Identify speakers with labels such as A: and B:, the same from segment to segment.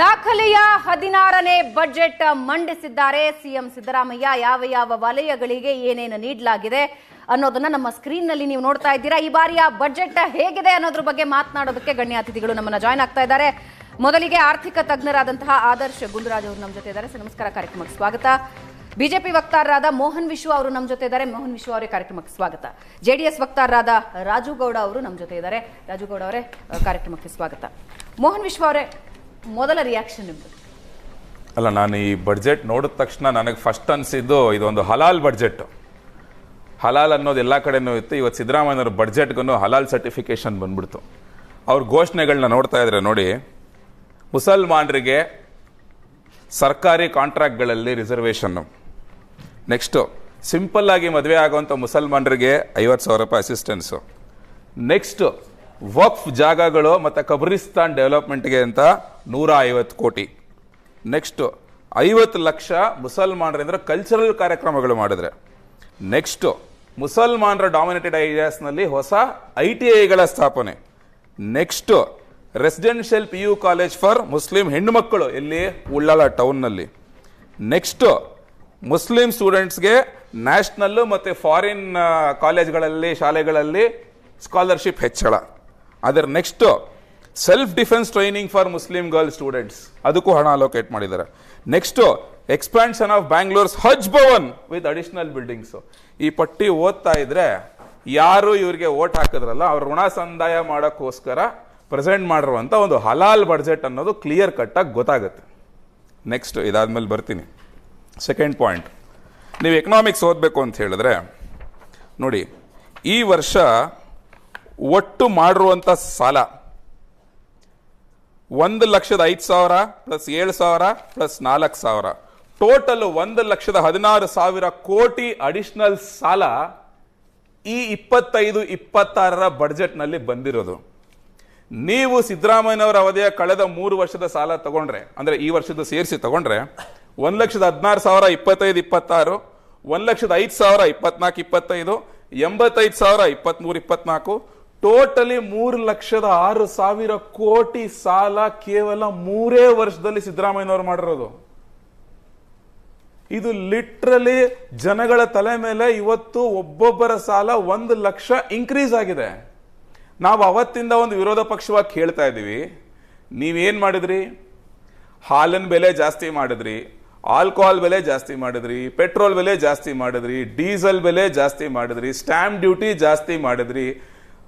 A: ದಾಖಲೆಯ ಹದಿನಾರನೇ ಬಜೆಟ್ ಮಂಡಿಸಿದ್ದಾರೆ. ಸಿಎಂ ಸಿದ್ದರಾಮಯ್ಯ, ಯಾವ ಯಾವ ವಲಯಗಳಿಗೆ ಏನೇನು ನೀಡಲಾಗಿದೆ ಅನ್ನೋದನ್ನ ನಮ್ಮ ಸ್ಕ್ರೀನ್ನಲ್ಲಿ ನೀವು ನೋಡ್ತಾ ಇದ್ದೀರಾ. ಈ ಬಾರಿಯ ಬಜೆಟ್ ಹೇಗಿದೆ ಅನ್ನೋದ್ರ ಬಗ್ಗೆ ಮಾತನಾಡೋದಕ್ಕೆ ಗಣ್ಯ ಅತಿಥಿಗಳು ನಮ್ಮನ್ನ ಜಾಯ್ನ್ ಆಗ್ತಾ ಇದ್ದಾರೆ. ಮೊದಲಿಗೆ ಆರ್ಥಿಕ ತಜ್ಞರಾದಂತಹ ಆದರ್ಶ ಗುಂಡರಾಜ್ ಅವರು ನಮ್ಮ ಜೊತೆ ಇದ್ದಾರೆ. ನಮಸ್ಕಾರ. ಕಾರ್ಯಕ್ರಮಕ್ಕೆ ಸ್ವಾಗತ. ಬಿಜೆಪಿ ವಕ್ತಾರರಾದ ಮೋಹನ್ ವಿಶ್ವ ಅವರು ನಮ್ಮ ಜೊತೆ ಇದ್ದಾರೆ. ಮೋಹನ್ ವಿಶ್ವ ಅವರೇ ಕಾರ್ಯಕ್ರಮಕ್ಕೆ ಸ್ವಾಗತ. ಜೆಡಿಎಸ್ ವಕ್ತಾರರಾದ ರಾಜು ಗೌಡ ಅವರು ನಮ್ಮ ಜೊತೆ ಇದ್ದಾರೆ. ರಾಜು ಗೌಡ ಅವರೇ ಕಾರ್ಯಕ್ರಮಕ್ಕೆ ಸ್ವಾಗತ. ಮೋಹನ್ ವಿಶ್ವ ಅವರೇ ಮೊದಲ ರಿಯಾಕ್ಷನ್
B: ಅಲ್ಲ, ನಾನು ಈ ಬಡ್ಜೆಟ್ ನೋಡಿದ ತಕ್ಷಣ ನನಗೆ ಫಸ್ಟ್ ಅನಿಸಿದ್ದು ಇದೊಂದು ಹಲಾಲ್ ಬಡ್ಜೆಟ್ ಹಲಾಲ್ ಅನ್ನೋದು ಎಲ್ಲ ಕಡೆನೂ ಇತ್ತು. ಇವತ್ತು ಸಿದ್ದರಾಮಯ್ಯನವ್ರ ಬಡ್ಜೆಟ್ಗೂ ಹಲಾಲ್ ಸರ್ಟಿಫಿಕೇಶನ್ ಬಂದ್ಬಿಡ್ತು. ಅವ್ರ ಘೋಷಣೆಗಳನ್ನ ನೋಡ್ತಾ ಇದ್ರೆ ನೋಡಿ, ಮುಸಲ್ಮಾನರಿಗೆ ಸರ್ಕಾರಿ ಕಾಂಟ್ರಾಕ್ಟ್ಗಳಲ್ಲಿ ರಿಸರ್ವೇಷನ್ನು ನೆಕ್ಸ್ಟು ಸಿಂಪಲ್ ಆಗಿ ಮದುವೆ ಆಗುವಂಥ ಮುಸಲ್ಮಾನರಿಗೆ ಐವತ್ತು ಸಾವಿರ ರೂಪಾಯಿ ಅಸಿಸ್ಟೆನ್ಸು ನೆಕ್ಸ್ಟ್ ವಕ್ಫ್ ಜಾಗಗಳು ಮತ್ತು ಕಬ್ರಿಸ್ತಾನ್ ಡೆವಲಪ್ಮೆಂಟ್ಗೆ ಅಂತ ನೂರ ಐವತ್ತು ಕೋಟಿ. ನೆಕ್ಸ್ಟ್, ಐವತ್ತು ಲಕ್ಷ ಮುಸಲ್ಮಾನರಿಂದ ಕಲ್ಚರಲ್ ಕಾರ್ಯಕ್ರಮಗಳು ಮಾಡಿದ್ರೆ. ನೆಕ್ಸ್ಟ್, ಮುಸಲ್ಮಾನರ ಡಾಮಿನೇಟೆಡ್ ಏರಿಯಾಸ್ನಲ್ಲಿ ಹೊಸ ಐ ಟಿ ಐಗಳ ಸ್ಥಾಪನೆ. Next residential P U college for Muslim ಹೆಣ್ಣುಮಕ್ಕಳು ಇಲ್ಲಿ ಉಳ್ಳಾಲ ಟೌನ್ನಲ್ಲಿ. ನೆಕ್ಸ್ಟ್, ಮುಸ್ಲಿಂ ಸ್ಟೂಡೆಂಟ್ಸ್ಗೆ ನ್ಯಾಷನಲ್ಲು ಮತ್ತು ಫಾರಿನ್ ಕಾಲೇಜ್ಗಳಲ್ಲಿ ಶಾಲೆಗಳಲ್ಲಿ ಸ್ಕಾಲರ್ಶಿಪ್ ಹೆಚ್ಚಳ. ಅದರ next self defence training for Muslim girl students ಅದಕ್ಕೂ ಹಣ ಅಲೋಕೇಟ್ ಮಾಡಿದ್ದಾರೆ. Next expansion of Bangalore's Haj Bhavan with additional buildings ಈ ಪಟ್ಟಿ ಓದ್ತಾ ಇದ್ರೆ ಯಾರು ಇವರಿಗೆ ಓಟ್ ಹಾಕಿದ್ರಲ್ಲ, ಅವ್ರ ಋಣ ಸಂದಾಯ ಮಾಡೋಕ್ಕೋಸ್ಕರ ಪ್ರೆಸೆಂಟ್ ಮಾಡಿರುವಂಥ ಒಂದು ಹಲಾಲ್ ಬಡ್ಜೆಟ್ ಅನ್ನೋದು ಕ್ಲಿಯರ್ ಕಟ್ಟಾಗಿ ಗೊತ್ತಾಗುತ್ತೆ. ನೆಕ್ಸ್ಟ್ ಇದಾದ್ಮೇಲೆ ಬರ್ತೀನಿ. ಸೆಕೆಂಡ್ ಪಾಯಿಂಟ್ ನೀವು ಎಕನಾಮಿಕ್ಸ್ ಓದಬೇಕು ಅಂತ ಹೇಳಿದ್ರೆ, ನೋಡಿ, ಈ ವರ್ಷ ಒಟ್ಟು ಮಾಡಿರುವಂಥ ಸಾಲ ಒಂದು ಲಕ್ಷದ ಐದು ಸಾವಿರ ಪ್ಲಸ್ ಏಳು ಸಾವಿರ ಪ್ಲಸ್ ನಾಲ್ಕು ಸಾವಿರ. ಟೋಟಲ್ ಒಂದು ಲಕ್ಷದ ಹದಿನಾರು ಸಾವಿರ ಕೋಟಿ ಅಡಿಷನಲ್ ಸಾಲ ಈ ಇಪ್ಪತ್ತೈದು, ಇಪ್ಪತ್ತಾರರ ಬಡ್ಜೆಟ್ನಲ್ಲಿ ಬಂದಿರೋದು. ನೀವು ಸಿದ್ದರಾಮಯ್ಯನವರ ಅವಧಿಯ ಕಳೆದ ಮೂರು ವರ್ಷದ ಸಾಲ ತಗೊಂಡ್ರೆ, ಅಂದ್ರೆ ಈ ವರ್ಷದ ಸೇರಿಸಿ ತಗೊಂಡ್ರೆ, ಒಂದು ಲಕ್ಷದ ಹದಿನಾರು ಸಾವಿರ ಇಪ್ಪತ್ತೈದು, ಇಪ್ಪತ್ತಾರು, ಒಂದು ಲಕ್ಷದ ಐದು ಸಾವಿರ ಇಪ್ಪತ್ನಾಲ್ಕು, ಇಪ್ಪತ್ತೈದು, ಎಂಬತ್ತೈದು ಸಾವಿರ ಇಪ್ಪತ್ತ್ಮೂರು ಇಪ್ಪತ್ನಾಲ್ಕು ಟೋಟಲಿ ಮೂರು ಲಕ್ಷದ ಆರು ಸಾವಿರ ಕೋಟಿ ಸಾಲ ಕೇವಲ ಮೂರೇ ವರ್ಷದಲ್ಲಿ ಸಿದ್ದರಾಮಯ್ಯನವರು ಮಾಡಿರೋದು. ಇದು ಲಿಟ್ರಲಿ ಜನಗಳ ತಲೆ ಮೇಲೆ ಇವತ್ತು ಒಬ್ಬೊಬ್ಬರ ಸಾಲ ಒಂದು ಲಕ್ಷ ಇನ್ಕ್ರೀಸ್ ಆಗಿದೆ. ನಾವು ಅವತ್ತಿಂದ ಒಂದು ವಿರೋಧ ಪಕ್ಷವಾಗಿ ಕೇಳ್ತಾ ಇದ್ದೀವಿ. ನೀವೇನು ಮಾಡಿದ್ರಿ? ಹಾಲಿನ ಬೆಲೆ ಜಾಸ್ತಿ ಮಾಡಿದ್ರಿ ಆಲ್ಕೋಹಾಲ್ ಬೆಲೆ ಜಾಸ್ತಿ ಮಾಡಿದ್ರಿ ಪೆಟ್ರೋಲ್ ಬೆಲೆ ಜಾಸ್ತಿ ಮಾಡಿದ್ರಿ ಡೀಸೆಲ್ ಬೆಲೆ ಜಾಸ್ತಿ ಮಾಡಿದ್ರಿ ಸ್ಟ್ಯಾಂಪ್ ಡ್ಯೂಟಿ ಜಾಸ್ತಿ ಮಾಡಿದ್ರಿ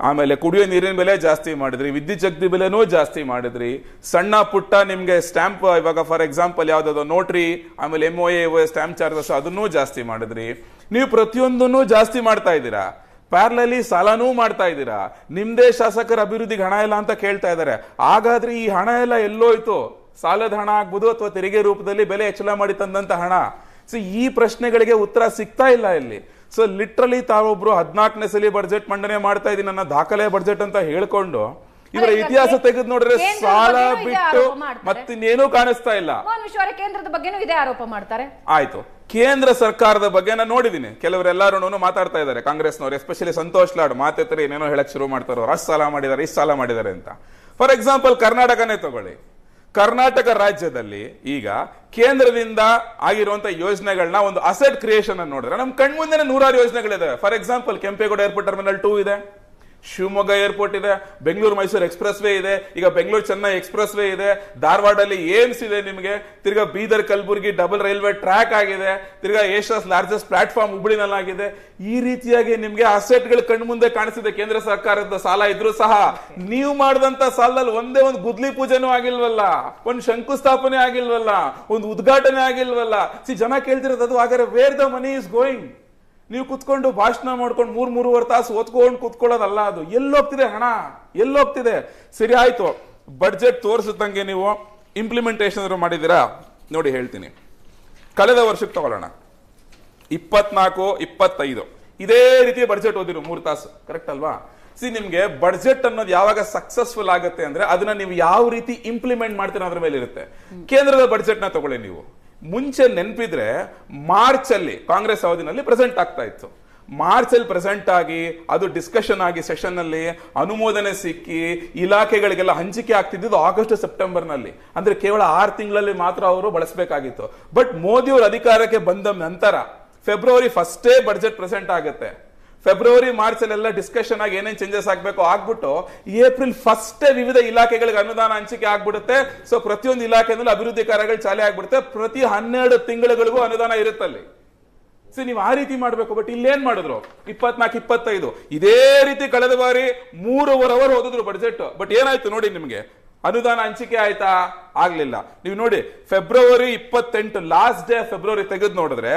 B: ಆಮೇಲೆ ಕುಡಿಯೋ ನೀರಿನ ಬೆಲೆ ಜಾಸ್ತಿ ಮಾಡಿದ್ರಿ, ವಿದ್ಯುತ್ ಶಕ್ತಿ ಬೆಲೆನೂ ಜಾಸ್ತಿ ಮಾಡಿದ್ರಿ. ಸಣ್ಣ ಪುಟ್ಟ ನಿಮ್ಗೆ ಸ್ಟ್ಯಾಂಪ್, ಇವಾಗ ಫಾರ್ ಎಕ್ಸಾಂಪಲ್ ಯಾವ್ದಾದ್ರು ನೋಟ್ರಿ ಆಮೇಲೆ M O A stamp charges ಅದನ್ನೂ ಜಾಸ್ತಿ ಮಾಡಿದ್ರಿ. ನೀವು ಪ್ರತಿಯೊಂದನ್ನೂ ಜಾಸ್ತಿ ಮಾಡ್ತಾ ಇದ್ದೀರಾ? ಪ್ಯಾರ್ಲಲಿ ಸಾಲನೂ ಮಾಡ್ತಾ ಇದ್ದೀರಾ? ನಿಮ್ದೇ ಶಾಸಕರ ಅಭಿವೃದ್ಧಿಗೆ ಹಣ ಇಲ್ಲ ಅಂತ ಕೇಳ್ತಾ ಇದ್ದಾರೆ. ಹಾಗಾದ್ರೆ ಈ ಹಣ ಎಲ್ಲ ಎಲ್ಲೋಯ್ತು? ಸಾಲದ ಹಣ ಆಗ್ಬೋದು ಅಥವಾ ತೆರಿಗೆ ರೂಪದಲ್ಲಿ ಬೆಲೆ ಹೆಚ್ಚಳ ಮಾಡಿ ತಂದಂತ ಹಣ? ಸೊ ಈ ಪ್ರಶ್ನೆಗಳಿಗೆ ಉತ್ತರ ಸಿಗ್ತಾ ಇಲ್ಲ ಇಲ್ಲಿ. ಸೊ ಲಿಟ್ರಲಿ ತಾವೊಬ್ರು ಹದಿನಾಲ್ಕನೇ ಸಲ ಬಜೆಟ್ ಮಂಡನೆ ಮಾಡ್ತಾ ಇದೀನಿ ನನ್ನ ದಾಖಲೆ ಬಜೆಟ್ ಅಂತ ಹೇಳ್ಕೊಂಡು ಇವರ ಇತಿಹಾಸ ತೆಗೆದು ನೋಡಿದ್ರೆ ಸಾಲ ಬಿಟ್ಟು ಮತ್ತಿನ್ನೇನು ಕಾಣಿಸ್ತಾ ಇಲ್ಲ.
A: ಕೇಂದ್ರದ ಬಗ್ಗೆನೂ ಇದೇ ಆರೋಪ ಮಾಡ್ತಾರೆ.
B: ಆಯ್ತು. ಕೇಂದ್ರ ಸರ್ಕಾರದ ಬಗ್ಗೆ ನಾನು ನೋಡಿದ್ದೀನಿ ಕೆಲವರೆಲ್ಲರೂ ಮಾತಾಡ್ತಾ ಇದ್ದಾರೆ ಕಾಂಗ್ರೆಸ್ನವರು ಎಸ್ಪೆಷಲಿ ಸಂತೋಷ್ ಲಾಡ್ ಮಾತೇತರ ಏನೇನೋ ಹೇಳಕ್ ಶುರು ಮಾಡ್ತಾರೋ ಅಷ್ಟು ಸಾಲ ಮಾಡಿದ್ದಾರೆ ಇಷ್ಟು ಸಾಲ ಮಾಡಿದ್ದಾರೆ ಅಂತ. ಫಾರ್ ಎಕ್ಸಾಂಪಲ್ ಕರ್ನಾಟಕನೇ ತಗೊಳ್ಳಿ. ಕರ್ನಾಟಕ ರಾಜ್ಯದಲ್ಲಿ ಈಗ ಕೇಂದ್ರದಿಂದ ಆಗಿರುವಂತ ಯೋಜನೆಗಳನ್ನ ಒಂದು ಅಸೆಟ್ ಕ್ರಿಯೇಷನ್ ನೋಡಿದ್ರೆ ನಮ್ ಕಣ್ಮುಂದೆ ನೂರಾರು ಯೋಜನೆಗಳಿದೆ for example Kempegowda airport terminal two ಇದೆ. ಶಿವಮೊಗ್ಗ ಏರ್ಪೋರ್ಟ್ ಇದೆ, ಬೆಂಗಳೂರು ಮೈಸೂರು ಎಕ್ಸ್ಪ್ರೆಸ್ ವೇ ಇದೆ, ಈಗ ಬೆಂಗಳೂರು ಚೆನ್ನೈ ಎಕ್ಸ್ಪ್ರೆಸ್ ವೇ ಇದೆ, ಧಾರವಾಡಲ್ಲಿ ಏಮ್ಸ್ ಇದೆ ನಿಮಗೆ, ತಿರ್ಗ Bidar, Kalaburagi double railway track ಆಗಿದೆ, ತಿರ್ಗಾ ಏಷ್ಯಾಸ್ ಲಾರ್ಜೆಸ್ಟ್ ಪ್ಲಾಟ್ಫಾರ್ಮ್ ಹುಬ್ಳಿನಲ್ಲಾಗಿದೆ ಈ ರೀತಿಯಾಗಿ ನಿಮಗೆ ಅಸೆಟ್ಗಳು ಕಣ್ಮುಂದೆ ಕಾಣಿಸಿದೆ, ಕೇಂದ್ರ ಸರ್ಕಾರದ ಸಾಲ ಇದ್ರೂ ಸಹ. ನೀವು ಮಾಡಿದಂತ ಸಾಲದಲ್ಲಿ ಒಂದೇ ಒಂದು ಗುದ್ಲಿ ಪೂಜೆನೂ ಆಗಿಲ್ವಲ್ಲ, ಒಂದು ಶಂಕುಸ್ಥಾಪನೆ ಆಗಿಲ್ವಲ್ಲ, ಒಂದು ಉದ್ಘಾಟನೆ ಆಗಿಲ್ವಲ್ಲ. ಸಿ, ಜನ ಕೇಳ್ತಿರೋದು ಅದು, ಹಾಗಾದ್ರೆ where the money is going ನೀವು ಕುತ್ಕೊಂಡು ಭಾಷಣ ಮಾಡ್ಕೊಂಡು ಮೂರು ಮೂರುವರೆ ತಾಸು ಓದ್ಕೊಂಡು ಕುತ್ಕೊಳ್ಳೋದಲ್ಲ ಅದು. ಎಲ್ಲೋಗ್ತಿದೆ ಹಣ ಎಲ್ಲೋಗ್ತಿದೆ. ಸರಿ ಆಯ್ತು. ಬಡ್ಜೆಟ್ ತೋರಿಸಿದಂಗೆ ನೀವು ಇಂಪ್ಲಿಮೆಂಟೇಷನ್ ಮಾಡಿದ್ದೀರಾ? ನೋಡಿ ಹೇಳ್ತೀನಿ. ಕಳೆದ ವರ್ಷಕ್ಕೆ ತಗೊಳ್ಳೋಣ. ಇಪ್ಪತ್ನಾಲ್ಕು ಇಪ್ಪತ್ತೈದು. ಇದೇ ರೀತಿ ಬಡ್ಜೆಟ್ ಓದಿರು ಮೂರು ತಾಸು. ಕರೆಕ್ಟ್ ಅಲ್ವಾ? ಸಿ ನಿಮ್ಗೆ ಬಡ್ಜೆಟ್ ಅನ್ನೋದು ಯಾವಾಗ ಸಕ್ಸಸ್ಫುಲ್ ಆಗುತ್ತೆ ಅಂದ್ರೆ ಅದನ್ನ ನೀವು ಯಾವ ರೀತಿ ಇಂಪ್ಲಿಮೆಂಟ್ ಮಾಡ್ತೀರ ಅದ್ರ ಮೇಲೆ ಇರುತ್ತೆ ಕೇಂದ್ರದ ಬಡ್ಜೆಟ್ನ ತಗೊಳ್ಳಿ ನೀವು. ಮುಂಚೆ ನೆನಪಿದ್ರೆ ಮಾರ್ಚ್ ಅಲ್ಲಿ ಕಾಂಗ್ರೆಸ್ ಅವಧಿನಲ್ಲಿ ಪ್ರೆಸೆಂಟ್ ಆಗ್ತಾ ಇತ್ತು. ಮಾರ್ಚ್ ಅಲ್ಲಿ ಪ್ರೆಸೆಂಟ್ ಆಗಿ, ಅದು ಡಿಸ್ಕಷನ್ ಆಗಿ ಸೆಷನ್ ಅಲ್ಲಿ ಅನುಮೋದನೆ ಸಿಕ್ಕಿ ಇಲಾಖೆಗಳಿಗೆಲ್ಲ ಹಂಚಿಕೆ ಆಗ್ತಿದ್ದು ಆಗಸ್ಟ್ ಸೆಪ್ಟೆಂಬರ್ನಲ್ಲಿ ಅಂದ್ರೆ ಕೇವಲ ಆರು ತಿಂಗಳಲ್ಲಿ ಮಾತ್ರ ಅವರು ಬಳಸಬೇಕಾಗಿತ್ತು. ಬಟ್ ಮೋದಿ ಅವರು ಅಧಿಕಾರಕ್ಕೆ ಬಂದ ನಂತರ ಫೆಬ್ರವರಿ ಫಸ್ಟೇ ಬಜೆಟ್ ಪ್ರೆಸೆಂಟ್ ಆಗುತ್ತೆ. ಫೆಬ್ರವರಿ ಮಾರ್ಚ್ ಅಲ್ಲೆಲ್ಲ ಡಿಸ್ಕಷನ್ ಆಗಿ ಏನೇನು ಚೇಂಜಸ್ ಆಗಬೇಕು ಆಗ್ಬಿಟ್ಟು ಏಪ್ರಿಲ್ ಫಸ್ಟ್ ವಿವಿಧ ಇಲಾಖೆಗಳಿಗೆ ಅನುದಾನ ಹಂಚಿಕೆ ಆಗ್ಬಿಡುತ್ತೆ. ಸೊ ಪ್ರತಿಯೊಂದು ಇಲಾಖೆಯಿಂದಲೂ ಅಭಿವೃದ್ಧಿ ಕಾರ್ಯಗಳು ಚಾಲೆ ಆಗ್ಬಿಡುತ್ತೆ. ಪ್ರತಿ ಹನ್ನೆರಡು ತಿಂಗಳುಗಳಿಗೂ ಅನುದಾನ ಇರುತ್ತಲ್ಲಿ. ಸೊ ನೀವು ಆ ರೀತಿ ಮಾಡಬೇಕು ಬಟ್ ಇಲ್ಲೇನ್ ಮಾಡಿದ್ರು? ಇಪ್ಪತ್ನಾಲ್ಕು, ಇಪ್ಪತ್ತೈದು. ಇದೇ ರೀತಿ ಕಳೆದ ಬಾರಿ ಮೂರುವರೆ ಅವರ್ ಓದಿದ್ರು ಬಡ್ಜೆಟ್ ಬಟ್ ಏನಾಯ್ತು ನೋಡಿ ನಿಮ್ಗೆ? ಅನುದಾನ ಹಂಚಿಕೆ ಆಯ್ತಾ? ಆಗ್ಲಿಲ್ಲ. ನೀವು ನೋಡಿ, ಫೆಬ್ರವರಿ ಇಪ್ಪತ್ತೆಂಟು ಲಾಸ್ಟ್ ಡೇ ಫೆಬ್ರವರಿ ತೆಗೆದು ನೋಡಿದ್ರೆ,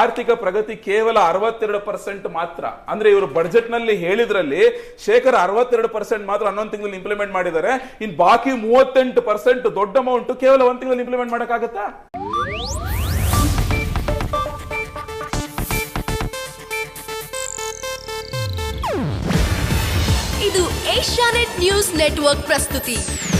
B: ಆರ್ಥಿಕ ಪ್ರಗತಿ ಕೇವಲ ಅರವತ್ತೆರಡು ಪರ್ಸೆಂಟ್ ಮಾತ್ರ. ಅಂದ್ರೆ ಇವರು ಬಡ್ಜೆಟ್ನಲ್ಲಿ ಹೇಳಿದ್ರಲ್ಲಿ ಶೇಕಡ ಅರವತ್ತೆರಡು ಪರ್ಸೆಂಟ್ ಮಾತ್ರ ಹನ್ನೊಂದು ತಿಂಗಳಲ್ಲಿ ಇಂಪ್ಲಿಮೆಂಟ್ ಮಾಡಿದ್ದಾರೆ. ಇನ್ ಬಾಕಿ ಮೂವತ್ತೆಂಟು ಪರ್ಸೆಂಟ್ ದೊಡ್ಡ ಅಮೌಂಟ್ ಕೇವಲ ಒಂದು ತಿಂಗಳಲ್ಲಿ ಇಂಪ್ಲಿಮೆಂಟ್ ಮಾಡೋಕ್ಕಾಗತ್ತಾ?
C: ಇದು ಏಷ್ಯಾನೆಟ್ ನ್ಯೂಸ್ ನೆಟ್ವರ್ಕ್ ಪ್ರಸ್ತುತಿ.